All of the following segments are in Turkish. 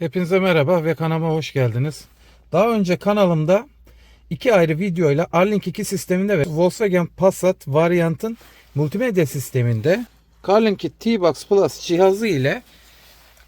Hepinize merhaba ve kanalıma hoş geldiniz. Daha önce kanalımda iki ayrı videoyla Arlink 2 sisteminde ve Volkswagen Passat varyantın multimedya sisteminde Carlink T-Box Plus cihazı ile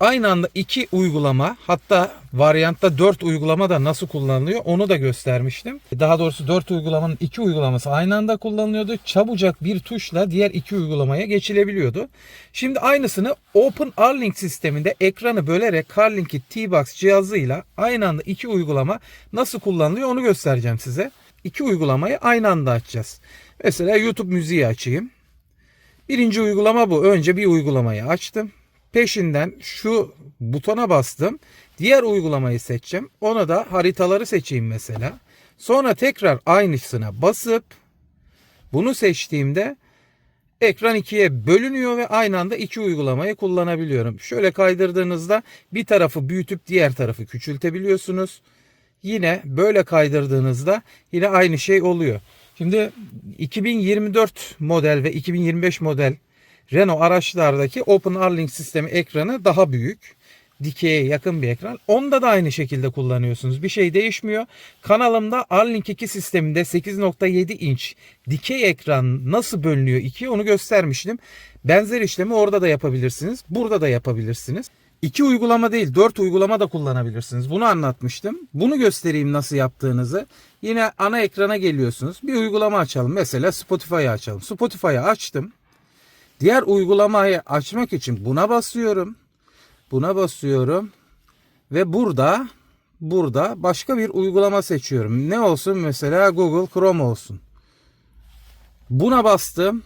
aynı anda iki uygulama hatta varyantta 4 uygulama da nasıl kullanılıyor onu da göstermiştim. Daha doğrusu 4 uygulamanın iki uygulaması aynı anda kullanılıyordu. Çabucak bir tuşla diğer iki uygulamaya geçilebiliyordu. Şimdi aynısını Open Arlink sisteminde ekranı bölerek Carlink'i T-Box cihazıyla aynı anda iki uygulama nasıl kullanılıyor onu göstereceğim size. İki uygulamayı aynı anda açacağız. Mesela YouTube müziği açayım. Birinci uygulama bu. Önce bir uygulamayı açtım. Peşinden şu butona bastım. Diğer uygulamayı seçeceğim. Ona da haritaları seçeyim mesela. Sonra tekrar aynısına basıp bunu seçtiğimde ekran ikiye bölünüyor ve aynı anda iki uygulamayı kullanabiliyorum. Şöyle kaydırdığınızda bir tarafı büyütüp diğer tarafı küçültebiliyorsunuz. Yine böyle kaydırdığınızda yine aynı şey oluyor. Şimdi 2024 model ve 2025 model Renault araçlardaki Open Arlink sistemi ekranı daha büyük. Dikeye yakın bir ekran. Onda da aynı şekilde kullanıyorsunuz. Bir şey değişmiyor. Kanalımda Arlink 2 sisteminde 8.7 inç dikey ekran nasıl bölünüyor ikiye onu göstermiştim. Benzer işlemi orada da yapabilirsiniz. Burada da yapabilirsiniz. İki uygulama değil dört uygulama da kullanabilirsiniz. Bunu anlatmıştım. Bunu göstereyim nasıl yaptığınızı. Yine ana ekrana geliyorsunuz. Bir uygulama açalım. Mesela Spotify'ı açalım. Spotify'ı açtım. Diğer uygulamayı açmak için buna basıyorum. Buna basıyorum. Ve burada burada başka bir uygulama seçiyorum. Ne olsun mesela Google Chrome olsun. Buna bastım.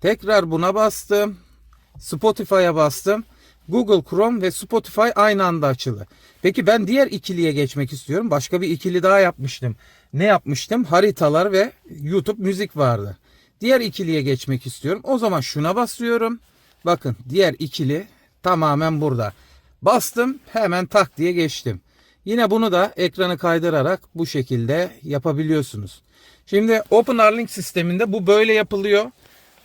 Tekrar buna bastım. Spotify'a bastım. Google Chrome ve Spotify aynı anda açıldı. Peki ben diğer ikiliye geçmek istiyorum. Başka bir ikili daha yapmıştım. Ne yapmıştım? Haritalar ve YouTube müzik vardı. Diğer ikiliye geçmek istiyorum. O zaman şuna basıyorum. Bakın diğer ikili tamamen burada. Bastım hemen tak diye geçtim. Yine bunu da ekranı kaydırarak bu şekilde yapabiliyorsunuz. Şimdi Open Arlink sisteminde bu böyle yapılıyor.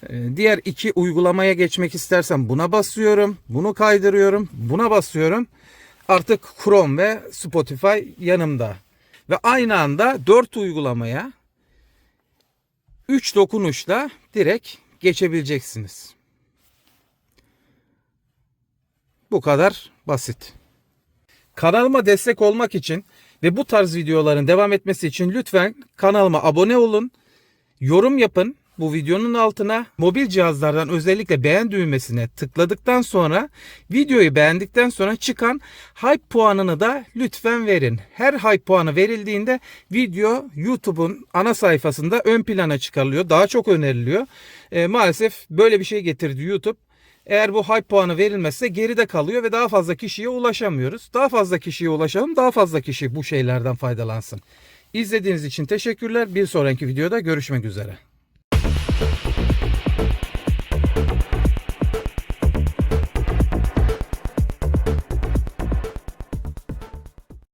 Ee, Diğer iki uygulamaya geçmek istersem buna basıyorum. Bunu kaydırıyorum. Buna basıyorum. Artık Chrome ve Spotify yanımda. Ve aynı anda 4 uygulamaya 3 dokunuşla direkt geçebileceksiniz. Bu kadar basit. Kanalıma destek olmak için ve bu tarz videoların devam etmesi için lütfen kanalıma abone olun. Yorum yapın. Bu videonun altına mobil cihazlardan özellikle beğen düğmesine tıkladıktan sonra videoyu beğendikten sonra çıkan hype puanını da lütfen verin. Her hype puanı verildiğinde video YouTube'un ana sayfasında ön plana çıkarılıyor. Daha çok öneriliyor. E, maalesef böyle bir şey getirdi YouTube. Eğer bu hype puanı verilmezse geride kalıyor ve daha fazla kişiye ulaşamıyoruz. Daha fazla kişiye ulaşalım, daha fazla kişi bu şeylerden faydalansın. İzlediğiniz için teşekkürler. Bir sonraki videoda görüşmek üzere. Thank you.